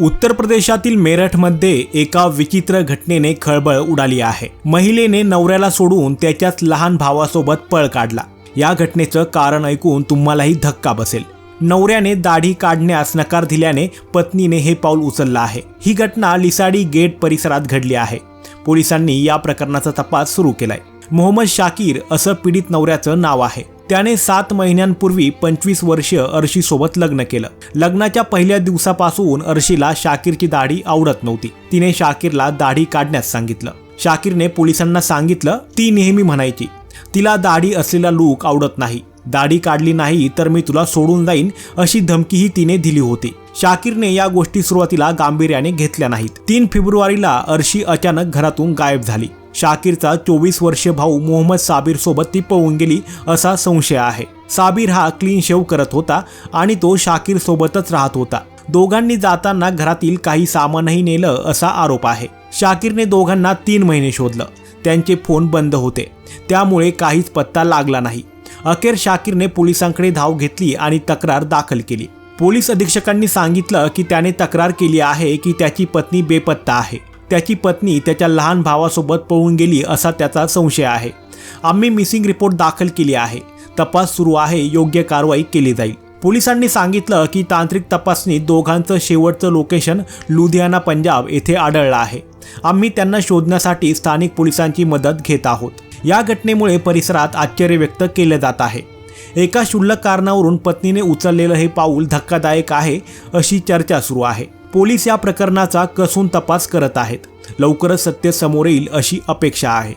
उत्तर प्रदेशातील मेरठमध्ये एका विचित्र घटनेने खळबळ उडाली आहे. महिलेने नवऱ्याला सोडून त्याच्याच लहान भावासोबत पळ काढला. या घटनेचं कारण ऐकून तुम्हालाही धक्का बसेल. नवऱ्याने दाढी काढण्यास नकार दिल्याने पत्नीने हे पाऊल उचललं आहे. ही घटना लिसाडी गेट परिसरात घडली आहे. पोलिसांनी या प्रकरणाचा तपास सुरू केलाय. मोहम्मद शाकीर असं पीडित नवऱ्याचं नाव आहे. त्याने सात महिन्यांपूर्वी पंचवीस वर्ष अर्शीसोबत लग्न केलं. लग्नाच्या पहिल्या दिवसापासून अर्शीला शाकीरची दाढी आवडत नव्हती. तिने शाकीरला दाढी काढण्यास सांगितलं. शाकीरने पोलिसांना सांगितलं ती नेहमी म्हणायची तिला दाढी असलेला लूक आवडत नाही. दाढी काढली नाही तर मी तुला सोडून जाईन अशी धमकीही तिने दिली होती. शाकीरने या गोष्टी सुरुवातीला गांभीर्याने घेतल्या नाहीत. तीन फेब्रुवारीला अर्शी अचानक घरातून गायब झाली. शाकीरचा चोवीस वर्षीय भाऊ मोहम्मद साबीर सोबत ती पळून गेली असा संशय आहे. साबीर हा क्लीन शेव करत होता आणि तो शाकीर सोबतच राहत होता. दोघांनी जाताना घरातील काही सामानही नेलं असा आरोप आहे. शाकीरने दोघांना तीन महिने शोधलं. त्यांचे फोन बंद होते. त्यामुळे काहीच पत्ता लागला नाही. अखेर शाकीरने पोलिसांकडे धाव घेतली आणि तक्रार दाखल केली. पोलीस अधीक्षकांनी सांगितलं की त्याने तक्रार केली आहे की त्याची पत्नी बेपत्ता आहे. त्याची पत्नी त्याच्या लहान भावासोबत पळून गेली असा त्याचा संशय आहे. आम्ही मिसिंग रिपोर्ट दाखल केली आहे. तपास सुरू आहे योग्य कारवाई केली जाईल. पोलिसांनी सांगितलं की तांत्रिक तपासणीत दोघांचं शेवटचं लोकेशन लुधियाना पंजाब येथे आढळलं आहे. आम्ही त्यांना शोधण्यासाठी स्थानिक पोलिसांची मदत घेत आहोत. या घटनेमुळे परिसरात आश्चर्य व्यक्त केले जात आहे. एका क्षुल्लक कारणावरून पत्नीने उचललेलं हे पाऊल धक्कादायक आहे अशी चर्चा सुरू आहे. पोलीस या प्रकरणाचा कसून तपास करत आहेत. लवकरच सत्य समोर येईल अशी अपेक्षा आहे.